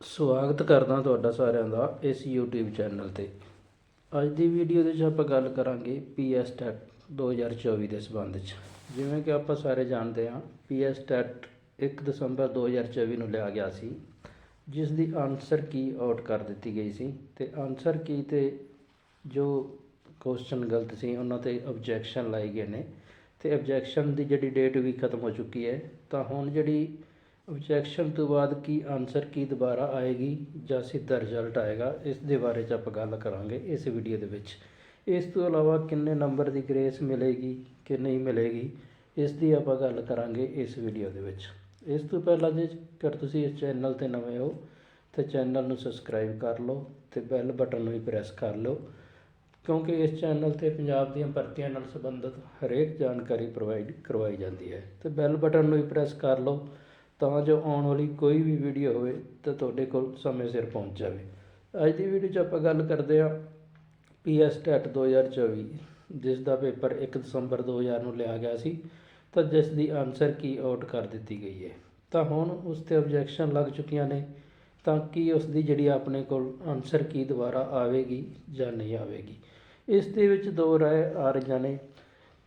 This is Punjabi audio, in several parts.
ਸਵਾਗਤ ਕਰਦਾ ਤੁਹਾਡਾ ਸਾਰਿਆਂ ਦਾ ਇਸ YouTube ਚੈਨਲ ਤੇ। ਅੱਜ ਦੀ ਵੀਡੀਓ ਦੇ ਵਿੱਚ ਆਪਾਂ ਗੱਲ ਕਰਾਂਗੇ PS ਟੈਟ 2024 ਦੇ ਸੰਬੰਧ ਵਿੱਚ ਜਿਵੇਂ ਕਿ ਆਪਾਂ ਸਾਰੇ ਜਾਣਦੇ ਹਾਂ PS ਟੈਟ 1 ਦਸੰਬਰ 2024 ਨੂੰ ਲਿਆ ਗਿਆ ਸੀ, ਜਿਸ ਦੀ ਆਨਸਰ ਕੀ ਆਊਟ ਕਰ ਦਿੱਤੀ ਗਈ ਸੀ ਤੇ ਆਨਸਰ ਕੀ ਤੇ ਜੋ ਕੁਐਸਚਨ ਗਲਤ ਸੀ, ਉਹਨਾਂ ਤੇ ਆਬਜੈਕਸ਼ਨ ਲਾਏ ਗਏ ਨੇ। ਤੇ ਆਬਜੈਕਸ਼ਨ ਦੀ ਜਿਹੜੀ ਡੇਟ ਵੀ ਖਤਮ ਹੋ ਚੁੱਕੀ ਹੈ, ਤਾਂ ਹੁਣ ਜਿਹੜੀ ਆਬਜੈਕਸ਼ਨ ਤੋਂ ਬਾਅਦ ਕੀ ਆਨਸਰ ਕੀ ਦੁਬਾਰਾ ਆਏਗੀ ਜਾਂ ਸਿੱਧਾ ਰਿਜ਼ਲਟ ਆਏਗਾ, ਇਸ ਦੇ ਬਾਰੇ ਚ ਆਪਾਂ ਗੱਲ ਕਰਾਂਗੇ ਇਸ ਵੀਡੀਓ ਦੇ ਵਿੱਚ। ਇਸ ਤੋਂ ਇਲਾਵਾ ਕਿੰਨੇ ਨੰਬਰ ਦੀ ਗ੍ਰੇਸ ਮਿਲੇਗੀ ਕਿ ਨਹੀਂ ਮਿਲੇਗੀ, ਇਸ ਦੀ ਆਪਾਂ ਗੱਲ ਕਰਾਂਗੇ ਇਸ ਵੀਡੀਓ ਦੇ ਵਿੱਚ। ਇਸ ਤੋਂ ਪਹਿਲਾਂ ਜੇ ਜੇਕਰ ਤੁਸੀਂ ਇਸ ਚੈਨਲ ਤੇ ਨਵੇਂ ਹੋ, ਤਾਂ ਚੈਨਲ ਨੂੰ ਸਬਸਕ੍ਰਾਈਬ ਕਰ ਲਓ ਤੇ ਬੈਲ ਬਟਨ ਨੂੰ ਵੀ ਪ੍ਰੈਸ ਕਰ ਲਓ, ਕਿਉਂਕਿ ਇਸ ਚੈਨਲ ਤੇ ਪੰਜਾਬ ਦੀਆਂ ਭਰਤੀਆਂ ਨਾਲ ਸੰਬੰਧਿਤ ਹਰੇਕ ਜਾਣਕਾਰੀ ਪ੍ਰੋਵਾਈਡ ਕਰਵਾਈ ਜਾਂਦੀ ਹੈ। ਤੇ ਬੈਲ ਬਟਨ ਨੂੰ ਵੀ ਪ੍ਰੈਸ ਕਰ ਲਓ ਤਾਂ ਜੋ ਆਉਣ ਵਾਲੀ ਕੋਈ ਵੀ ਵੀਡੀਓ ਹੋਵੇ ਤਾਂ ਤੁਹਾਡੇ ਕੋਲ ਸਮੇਂ ਸਿਰ ਪਹੁੰਚ ਜਾਵੇ। ਅੱਜ ਦੀ ਵੀਡੀਓ 'ਚ ਆਪਾਂ ਗੱਲ ਕਰਦੇ ਹਾਂ ਪੀਐਸ ਟੈਟ 2024 ਜਿਸ ਦਾ ਪੇਪਰ 1 ਦਸੰਬਰ 2000 ਨੂੰ ਲਿਆ ਗਿਆ ਸੀ, ਤਾਂ ਜਿਸ ਦੀ ਆਨਸਰ ਕੀ ਆਊਟ ਕਰ ਦਿੱਤੀ ਗਈ ਹੈ। ਤਾਂ ਹੁਣ ਉਸ ਤੇ ਆਬਜੈਕਸ਼ਨ ਲੱਗ ਚੁੱਕੀਆਂ ਨੇ, ਤਾਂ ਕੀ ਉਸ ਦੀ ਜਿਹੜੀ ਆਪਣੇ ਕੋਲ ਆਨਸਰ ਕੀ ਦੁਬਾਰਾ ਆਵੇਗੀ ਜਾਂ ਨਹੀਂ ਆਵੇਗੀ? ਇਸ ਦੇ ਵਿੱਚ ਦੋ ਰਾਏ ਆ ਰਹੀਆਂ ਨੇ।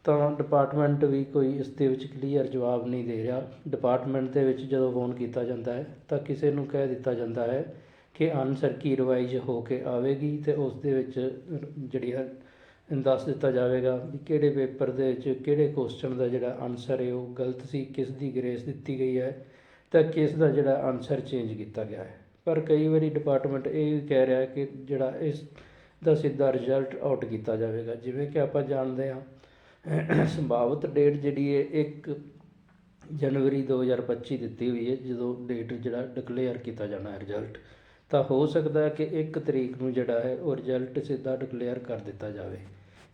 ਤਾਂ ਡਿਪਾਰਟਮੈਂਟ ਵੀ ਕੋਈ ਇਸ ਦੇ ਵਿੱਚ ਕਲੀਅਰ ਜਵਾਬ ਨਹੀਂ ਦੇ ਰਿਹਾ। ਡਿਪਾਰਟਮੈਂਟ ਦੇ ਵਿੱਚ ਜਦੋਂ ਫੋਨ ਕੀਤਾ ਜਾਂਦਾ ਹੈ, ਤਾਂ ਕਿਸੇ ਨੂੰ ਕਹਿ ਦਿੱਤਾ ਜਾਂਦਾ ਹੈ ਕਿ ਆਨਸਰ ਕੀ ਰਿਵਾਈਜ਼ ਹੋ ਕੇ ਆਵੇਗੀ ਤੇ ਉਸ ਦੇ ਵਿੱਚ ਜਿਹੜੀ ਹੈ, ਦੱਸ ਦਿੱਤਾ ਜਾਵੇਗਾ ਵੀ ਕਿਹੜੇ ਪੇਪਰ ਦੇ ਵਿੱਚ ਕਿਹੜੇ ਕੁਐਸਚਨ ਦਾ ਜਿਹੜਾ ਆਨਸਰ ਹੈ, ਉਹ ਗਲਤ ਸੀ, ਕਿਸ ਦੀ ਗ੍ਰੇਸ ਦਿੱਤੀ ਗਈ ਹੈ, ਤਾਂ ਕਿਸ ਦਾ ਜਿਹੜਾ ਆਨਸਰ ਚੇਂਜ ਕੀਤਾ ਗਿਆ ਹੈ। ਪਰ ਕਈ ਵਾਰੀ ਡਿਪਾਰਟਮੈਂਟ ਇਹ ਵੀ ਕਹਿ ਰਿਹਾ ਕਿ ਜਿਹੜਾ ਇਸ ਦਾ ਸਿੱਧਾ ਰਿਜ਼ਲਟ ਆਊਟ ਕੀਤਾ ਜਾਵੇਗਾ। ਜਿਵੇਂ ਕਿ ਆਪਾਂ ਜਾਣਦੇ ਹਾਂ ਸੰਭਾਵਿਤ ਡੇਟ ਜਿਹੜੀ ਹੈ 1 ਜਨਵਰੀ 2025 ਦਿੱਤੀ ਹੋਈ ਹੈ, ਜਦੋਂ ਡੇਟ ਜਿਹੜਾ ਡਿਕਲੇਅਰ ਕੀਤਾ ਜਾਣਾ ਹੈ ਰਿਜ਼ਲਟ ਤਾਂ ਹੋ ਸਕਦਾ ਕਿ 1 ਤਰੀਕ ਨੂੰ ਜਿਹੜਾ ਹੈ, ਉਹ ਰਿਜ਼ਲਟ ਸਿੱਧਾ ਡਿਕਲੇਅਰ ਕਰ ਦਿੱਤਾ ਜਾਵੇ।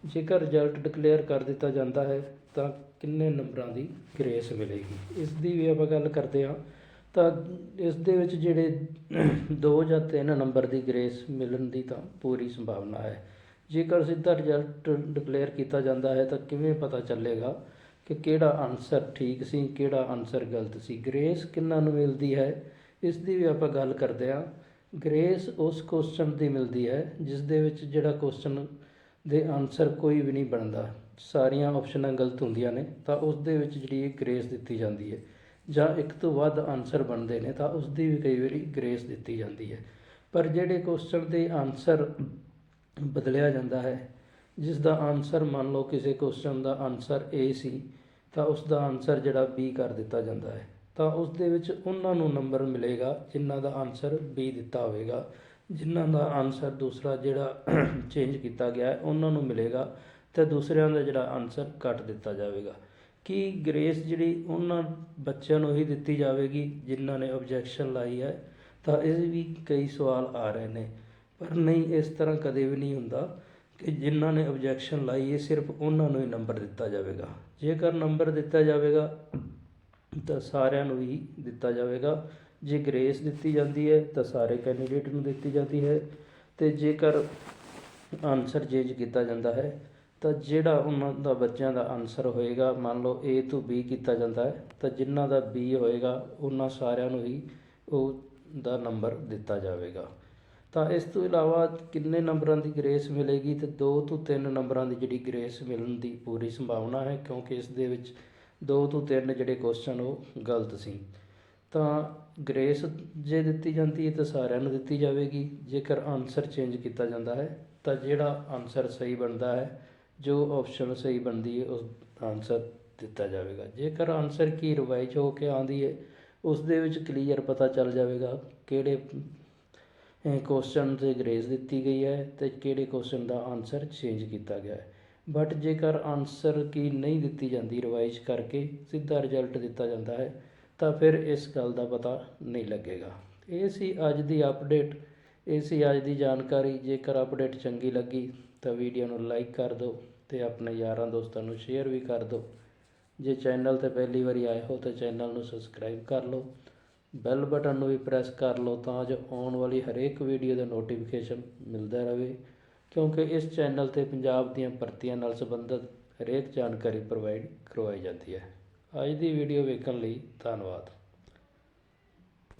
ਜੇਕਰ ਰਿਜ਼ਲਟ ਡਿਕਲੇਅਰ ਕਰ ਦਿੱਤਾ ਜਾਂਦਾ ਹੈ, ਤਾਂ ਕਿੰਨੇ ਨੰਬਰਾਂ ਦੀ ਗ੍ਰੇਸ ਮਿਲੇਗੀ? ਇਸ ਦੀ ਵੀ ਆਪਾਂ ਗੱਲ ਕਰਦੇ ਹਾਂ। ਤਾਂ ਇਸ ਦੇ ਵਿੱਚ ਜਿਹੜੇ 2 ਜਾਂ 3 ਨੰਬਰ ਦੀ ਗ੍ਰੇਸ ਮਿਲਣ ਦੀ ਤਾਂ ਪੂਰੀ ਸੰਭਾਵਨਾ ਹੈ। ਜੇਕਰ ਸਿੱਧਾ ਰਿਜ਼ਲਟ ਡਿਕਲੇਅਰ ਕੀਤਾ ਜਾਂਦਾ ਹੈ, ਤਾਂ ਕਿਵੇਂ ਪਤਾ ਚੱਲੇਗਾ ਕਿ ਕਿਹੜਾ ਆਨਸਰ ਠੀਕ ਸੀ, ਕਿਹੜਾ ਆਨਸਰ ਗਲਤ ਸੀ? ਗ੍ਰੇਸ ਕਿੰਨਾਂ ਨੂੰ ਮਿਲਦੀ ਹੈ? ਇਸ ਦੀ ਵੀ ਆਪਾਂ ਗੱਲ ਕਰਦੇ ਹਾਂ। ਗ੍ਰੇਸ ਉਸ ਕੁਐਸਚਨ ਦੀ ਮਿਲਦੀ ਹੈ, ਜਿਸ ਦੇ ਵਿੱਚ ਜਿਹੜਾ ਕੁਐਸਚਨ ਦੇ ਆਨਸਰ ਕੋਈ ਵੀ ਨਹੀਂ ਬਣਦਾ। ਸਾਰੀਆਂ ਆਪਸ਼ਨਾਂ ਗਲਤ ਹੁੰਦੀਆਂ ਨੇ, ਤਾਂ ਉਸ ਦੇ ਵਿੱਚ ਜਿਹੜੀ ਗ੍ਰੇਸ ਦਿੱਤੀ ਜਾਂਦੀ ਹੈ। ਜਾਂ ਇੱਕ ਤੋਂ ਵੱਧ ਆਨਸਰ ਬਣਦੇ ਨੇ, ਤਾਂ ਉਸ ਦੀ ਵੀ ਕਈ ਵਾਰੀ ਗ੍ਰੇਸ ਦਿੱਤੀ ਜਾਂਦੀ ਹੈ। ਪਰ ਜਿਹੜੇ ਕੁਐਸਚਨ ਦੇ ਆਨਸਰ ਬਦਲਿਆ ਜਾਂਦਾ ਹੈ। ਜਿਸ ਦਾ ਆਨਸਰ ਮੰਨ ਲਓ ਕਿਸੇ ਕੁਐਸਚਨ ਦਾ ਆਨਸਰ A ਸੀ, ਤਾਂ ਉਸ ਦਾ ਆਨਸਰ ਜਿਹੜਾ B ਕਰ ਦਿੱਤਾ ਜਾਂਦਾ ਹੈ। ਤਾਂ ਉਸ ਦੇ ਵਿੱਚ ਉਹਨਾਂ ਨੂੰ ਨੰਬਰ ਮਿਲੇਗਾ, ਜਿਨ੍ਹਾਂ ਦਾ ਆਨਸਰ B ਦਿੱਤਾ ਹੋਵੇਗਾ। ਜਿਨ੍ਹਾਂ ਦਾ ਆਨਸਰ ਦੂਸਰਾ ਜਿਹੜਾ ਚੇਂਜ ਕੀਤਾ ਗਿਆ ਹੈ, ਉਹਨਾਂ ਨੂੰ ਮਿਲੇਗਾ ਤੇ ਦੂਸਰਿਆਂ ਦਾ ਜਿਹੜਾ ਆਨਸਰ ਕੱਟ ਦਿੱਤਾ ਜਾਵੇਗਾ। ਕੀ ਗ੍ਰੇਸ ਜਿਹੜੀ ਉਹਨਾਂ ਬੱਚਿਆਂ ਨੂੰ ਹੀ ਦਿੱਤੀ ਜਾਵੇਗੀ, ਜਿਨ੍ਹਾਂ ਨੇ ਆਬਜੈਕਸ਼ਨ ਲਾਈ ਹੈ? ਤਾਂ ਇਹ ਵੀ ਕਈ ਸਵਾਲ ਆ ਰਹੇ ਨੇ। ਪਰ ਨਹੀਂ, ਇਸ ਤਰ੍ਹਾਂ ਕਦੇ ਵੀ ਨਹੀਂ ਹੁੰਦਾ ਕਿ ਜਿਨ੍ਹਾਂ ਨੇ ਆਬਜੈਕਸ਼ਨ ਲਾਈ ਹੈ, ਸਿਰਫ ਉਹਨਾਂ ਨੂੰ ਹੀ ਨੰਬਰ ਦਿੱਤਾ ਜਾਵੇਗਾ। ਜੇਕਰ ਨੰਬਰ ਦਿੱਤਾ ਜਾਵੇਗਾ, ਤਾਂ ਸਾਰਿਆਂ ਨੂੰ ਹੀ ਦਿੱਤਾ ਜਾਵੇਗਾ। ਜੇ ਗ੍ਰੇਸ ਦਿੱਤੀ ਜਾਂਦੀ ਹੈ, ਤਾਂ ਸਾਰੇ ਕੈਂਡੀਡੇਟ ਨੂੰ ਦਿੱਤੀ ਜਾਂਦੀ ਹੈ। ਤੇ ਜੇਕਰ ਆਨਸਰ ਚੇਂਜ ਕੀਤਾ ਜਾਂਦਾ ਹੈ, ਤਾਂ ਜਿਹੜਾ ਉਹਨਾਂ ਦਾ ਬੱਚਿਆਂ ਦਾ ਆਨਸਰ ਹੋਏਗਾ, ਮੰਨ ਲਓ A ਤੋਂ B ਕੀਤਾ ਜਾਂਦਾ ਹੈ, ਤਾਂ ਜਿਨ੍ਹਾਂ ਦਾ B ਹੋਏਗਾ, ਉਹਨਾਂ ਸਾਰਿਆਂ ਨੂੰ ਹੀ ਉਹ ਦਾ ਨੰਬਰ ਦਿੱਤਾ ਜਾਵੇਗਾ। ਤਾਂ ਇਸ ਤੋਂ ਇਲਾਵਾ ਕਿੰਨੇ ਨੰਬਰਾਂ ਦੀ ਗ੍ਰੇਸ ਮਿਲੇਗੀ ਤੇ 2 ਤੋਂ 3 ਨੰਬਰਾਂ ਦੀ ਜਿਹੜੀ ਗ੍ਰੇਸ ਮਿਲਣ ਦੀ ਪੂਰੀ ਸੰਭਾਵਨਾ ਹੈ, ਕਿਉਂਕਿ ਇਸ ਦੇ ਵਿੱਚ 2 ਤੋਂ 3 ਜਿਹੜੇ ਕੁਐਸਚਨ ਉਹ ਗਲਤ ਸੀ। ਤਾਂ ਗ੍ਰੇਸ ਜੇ ਦਿੱਤੀ ਜਾਂਦੀ ਹੈ ਤਾਂ ਸਾਰਿਆਂ ਨੂੰ ਦਿੱਤੀ ਜਾਵੇਗੀ। ਜੇਕਰ ਆਨਸਰ ਚੇਂਜ ਕੀਤਾ ਜਾਂਦਾ ਹੈ, ਤਾਂ ਜਿਹੜਾ ਆਨਸਰ ਸਹੀ ਬਣਦਾ ਹੈ, ਜੋ ਆਪਸ਼ਨ ਸਹੀ ਬਣਦੀ ਹੈ, ਉਸ ਆਨਸਰ ਦਿੱਤਾ ਜਾਵੇਗਾ। ਜੇਕਰ ਆਨਸਰ ਕੀ ਰਿਵਾਈਜ਼ ਹੋ ਕੇ ਆਉਂਦੀ ਹੈ, ਉਸ ਦੇ ਵਿੱਚ ਕਲੀਅਰ ਪਤਾ ਚੱਲ ਜਾਵੇਗਾ ਕਿਹੜੇ ਕੁਐਸਚਨ ਤੇ ਗ੍ਰੇਸ ਦਿੱਤੀ ਗਈ ਹੈ ਤੇ ਕਿਹੜੇ ਕੁਐਸਚਨ ਦਾ ਆਨਸਰ ਚੇਂਜ ਕੀਤਾ ਗਿਆ ਹੈ। ਬਟ ਜੇਕਰ ਆਨਸਰ ਕੀ ਨਹੀਂ ਦਿੱਤੀ ਜਾਂਦੀ ਰਿਵਾਈਜ਼ ਕਰਕੇ ਸਿੱਧਾ ਰਿਜ਼ਲਟ ਦਿੱਤਾ ਜਾਂਦਾ ਹੈ, ਤਾਂ ਫਿਰ ਇਸ ਗੱਲ ਦਾ ਪਤਾ ਨਹੀਂ ਲੱਗੇਗਾ। ਇਹ ਸੀ ਅੱਜ ਦੀ ਅਪਡੇਟ ਇਹ ਸੀ ਅੱਜ ਦੀ ਜਾਣਕਾਰੀ। ਜੇਕਰ ਅਪਡੇਟ ਚੰਗੀ ਲੱਗੀ, ਤਾਂ ਵੀਡੀਓ ਨੂੰ ਲਾਈਕ ਕਰ ਦਿਓ ਤੇ ਆਪਣੇ ਯਾਰਾਂ ਦੋਸਤਾਂ ਨੂੰ ਸ਼ੇਅਰ ਵੀ ਕਰ ਦਿਓ। ਜੇ ਚੈਨਲ ਤੇ ਪਹਿਲੀ ਵਾਰੀ ਆਏ ਹੋ, ਤਾਂ ਚੈਨਲ ਨੂੰ ਸਬਸਕ੍ਰਾਈਬ ਕਰ ਲਓ। ਬੈਲ ਬਟਨ ਨੂੰ ਵੀ ਪ੍ਰੈਸ ਕਰ ਲਓ ਤਾਂ ਜੋ ਆਉਣ ਵਾਲੀ ਹਰੇਕ ਵੀਡੀਓ ਦਾ ਨੋਟੀਫਿਕੇਸ਼ਨ ਮਿਲਦਾ ਰਹੇ, ਕਿਉਂਕਿ ਇਸ ਚੈਨਲ ਤੇ ਪੰਜਾਬ ਦੀਆਂ ਭਰਤੀਆਂ ਨਾਲ ਸੰਬੰਧਿਤ ਹਰੇਕ ਜਾਣਕਾਰੀ ਪ੍ਰੋਵਾਈਡ ਕਰਵਾਈ ਜਾਂਦੀ ਹੈ। ਅੱਜ ਦੀ ਵੀਡੀਓ ਵੇਖਣ ਲਈ ਧੰਨਵਾਦ।